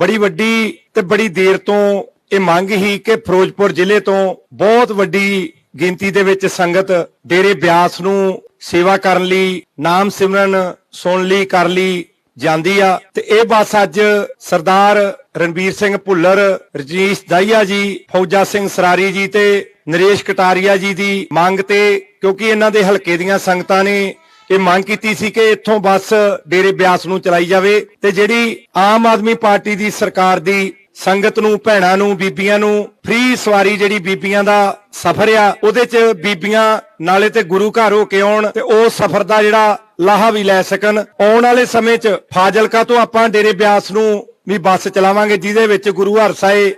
ਬੜੀ ਵੱਡੀ ਤੇ ਬੜੀ ਦੇਰ ਤੋਂ ਇਹ ਮੰਗ ਹੀ ਕਿ ਫਿਰੋਜ਼ਪੁਰ ਜ਼ਿਲ੍ਹੇ ਤੋਂ ਬਹੁਤ ਵੱਡੀ ਗਿਣਤੀ ਦੇ ਵਿੱਚ ਸੰਗਤ ਡੇਰੇ ਬਿਆਸ ਨੂੰ ਸੇਵਾ ਕਰਨ ਲਈ, ਨਾਮ ਸਿਮਰਨ ਸੁਣ ਲਈ, ਕਰ ਲਈ ਜਾਂਦੀ ਆ। ਤੇ ਇਹ ਬੱਸ ਅੱਜ ਸਰਦਾਰ ਰਣਬੀਰ ਸਿੰਘ ਭੁੱਲਰ, ਰਜਨੀਸ਼ ਦਾਈਆ ਜੀ, ਫੌਜਾ ਸਿੰਘ ਸਰਾਰੀ ਜੀ ਤੇ ਨਰੇਸ਼ ਕਟਾਰੀਆ ਜੀ ਦੀ ਮੰਗ ਤੇ, ਕਿਉਂਕਿ ਇਹਨਾਂ ਦੇ ਹਲਕੇ ਦੀਆਂ ਸੰਗਤਾਂ ਨੇ ਇਹ ਮੰਗ ਕੀਤੀ ਸੀ ਕਿ ਇੱਥੋਂ ਬੱਸ ਡੇਰੇ ਬਿਆਸ ਨੂੰ ਚਲਾਈ ਜਾਵੇ ਤੇ ਜਿਹੜੀ ਆਮ ਆਦਮੀ ਪਾਰਟੀ ਦੀ ਸਰਕਾਰ ਦੀ ਸੰਗਤ ਨੂੰ, ਭੈਣਾਂ ਨੂੰ, ਬੀਬੀਆਂ ਨੂੰ ਫ੍ਰੀ ਸਵਾਰੀ ਜਿਹੜੀ ਬੀਬੀਆਂ ਦਾ ਸਫ਼ਰ ਆ, ਉਹਦੇ 'ਚ ਬੀਬੀਆਂ ਨਾਲੇ ਤੇ ਗੁਰੂ ਘਰ ਹੋ ਕੇ ਆਉਣ ਤੇ ਉਹ ਸਫ਼ਰ ਦਾ ਜਿਹੜਾ ਲਾਹਾ ਵੀ ਲੈ ਸਕਣ। ਆਉਣ ਵਾਲੇ ਸਮੇਂ 'ਚ ਫਾਜ਼ਿਲਕਾ ਤੋਂ ਆਪਾਂ ਡੇਰੇ ਬਿਆਸ ਨੂੰ ਵੀ ਬੱਸ ਚਲਾਵਾਂਗੇ, ਜਿਹਦੇ ਵਿੱਚ ਗੁਰੂ ਹਰ ਹਰਸਾਏ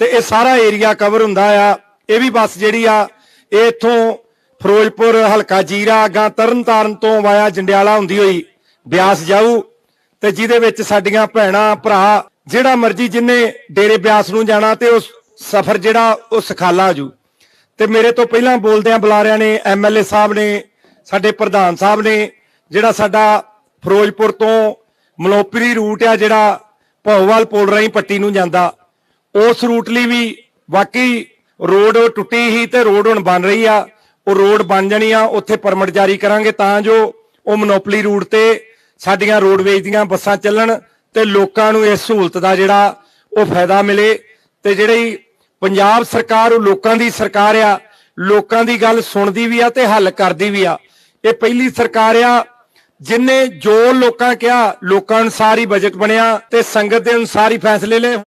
ਤੇ ਇਹ ਸਾਰਾ ਏਰੀਆ ਕਵਰ ਹੁੰਦਾ ਆ। ਇਹ ਵੀ ਬੱਸ ਜਿਹੜੀ ਆ, ਇਹ ਇੱਥੋਂ ਫਿਰੋਜ਼ਪੁਰ ਹਲਕਾ ਜੀਰਾ ਅਗਾਂ ਤਰਨਤਾਰਨ ਤੋਂ ਵਾਇਆ ਜੰਡਿਆਲਾ ਹੁੰਦੀ ਹੋਈ ਬਿਆਸ ਜਾਊ ਤੇ ਜਿਹਦੇ ਵਿੱਚ ਸਾਡੀਆਂ ਭੈਣਾਂ, ਭਰਾ ਜਿਹੜਾ ਮਰਜ਼ੀ ਜਿੰਨੇ ਡੇਰੇ ਬਿਆਸ ਨੂੰ ਜਾਣਾ ਤੇ ਉਸ ਸਫ਼ਰ ਜਿਹੜਾ ਉਹ ਸਖਾਲਾ ਜੂ। ਤੇ ਮੇਰੇ ਤੋਂ ਪਹਿਲਾਂ ਬੋਲਦਿਆਂ ਬੁਲਾਰਿਆਂ ਨੇ ਐਮਐਲਏ ਸਾਹਿਬ ਨੇ, ਸਾਡੇ ਪ੍ਰਧਾਨ ਸਾਹਿਬ ਨੇ, ਜਿਹੜਾ ਸਾਡਾ ਫਿਰੋਜ਼ਪੁਰ ਤੋਂ ਮਲੋਪਰੀ ਰੂਟ ਆ ਜਿਹੜਾ ਭੌਵਾਲ ਪੁਲ ਰਾਹੀਂ ਪੱਟੀ ਨੂੰ ਜਾਂਦਾ, ਉਸ ਰੂਟ ਲਈ ਵੀ ਵਾਕਈ ਰੋਡ ਟੁੱਟੀ ਹੀ ਤੇ ਰੋਡ ਹੁਣ ਬਣ ਰਹੀ ਆ। ਉਹ ਰੋਡ ਬਣ ਜਾਣੀ ਆ, ਉੱਥੇ ਪਰਮਿਟ ਜਾਰੀ ਕਰਾਂਗੇ ਤਾਂ ਜੋ ਉਹ ਮੋਨੋਪਲੀ ਰੂਟ ਤੇ ਸਾਡੀਆਂ ਰੋਡਵੇਜ਼ ਦੀਆਂ ਬੱਸਾਂ ਚੱਲਣ ਤੇ ਲੋਕਾਂ ਨੂੰ ਇਸ ਸਹੂਲਤ ਦਾ ਜਿਹੜਾ ਉਹ ਫਾਇਦਾ ਮਿਲੇ ਤੇ ਜਿਹੜੀ ਪੰਜਾਬ ਸਰਕਾਰ ਉਹ ਲੋਕਾਂ ਦੀ ਸਰਕਾਰ ਆ, ਲੋਕਾਂ ਦੀ ਗੱਲ ਸੁਣਦੀ ਵੀ ਆ ਤੇ ਹੱਲ ਕਰਦੀ ਵੀ ਆ। ਇਹ ਪਹਿਲੀ ਸਰਕਾਰ ਆ, ਜਿਨੇ ਜੋ ਲੋਕਾਂ ਕਿਹਾ, ਲੋਕਾਂ ਅਨੁਸਾਰ ਹੀ ਬਜਟ ਬਣਿਆ ਤੇ ਸੰਗਤ ਦੇ ਅਨੁਸਾਰ ਹੀ ਫੈਸਲੇ ਲਏ।